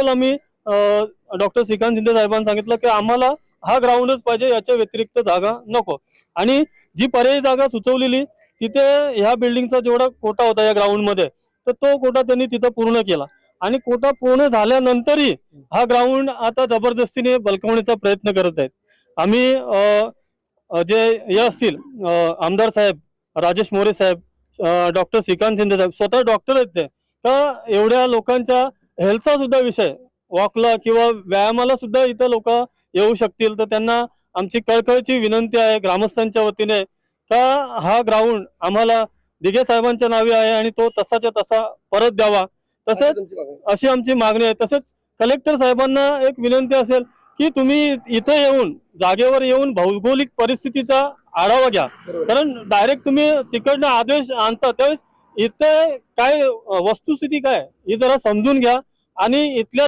General आम्ही doctor Shrikant Shinde साहेबांनी सांगितलं की आम्हाला हा ग्राउंडच पाहिजे याच्या व्यतिरिक्त जागा नको. आणि जी पर्यायी जागा सुचवलेली तिथे ह्या बिल्डिंगचा जेवढा कोटा होता या ग्राउंडमध्ये तर तो कोटा त्यांनी तिथं पूर्ण केला. आणि कोटा पूर्ण झाल्यानंतरही हा ग्राउंड आता जबरदस्तीने बलकवण्याचा प्रयत्न करत आहेत. आम्ही जे हे असतील आमदार साहेब राजेश मोरे साहेब डॉक्टर श्रीकांत शिंदे साहेब स्वतः डॉक्टर आहेत ते. का एवढ्या लोकांच्या हेल्थचा सुद्धा विषय. वॉकला किंवा व्यायामाला सुद्धा इथं लोक येऊ शकतील. तर त्यांना आमची कळकळची विनंती आहे ग्रामस्थांच्या वतीने. का हा ग्राउंड आम्हाला दिघे साहेबांच्या नावे आहे आणि तो तसाच्या तसा परत द्यावा. तसेच अशी आमची मागणी आहे. तसेच कलेक्टर साहेबांना एक विनंती असेल की तुम्ही इथे येऊन जागेवर येऊन भौगोलिक परिस्थितीचा आढावा घ्या. कारण डायरेक्ट तुम्ही तिकडनं आदेश आणता त्यावेळेस इथे काय वस्तुस्थिती काय ही जरा समजून घ्या. आणि इथल्या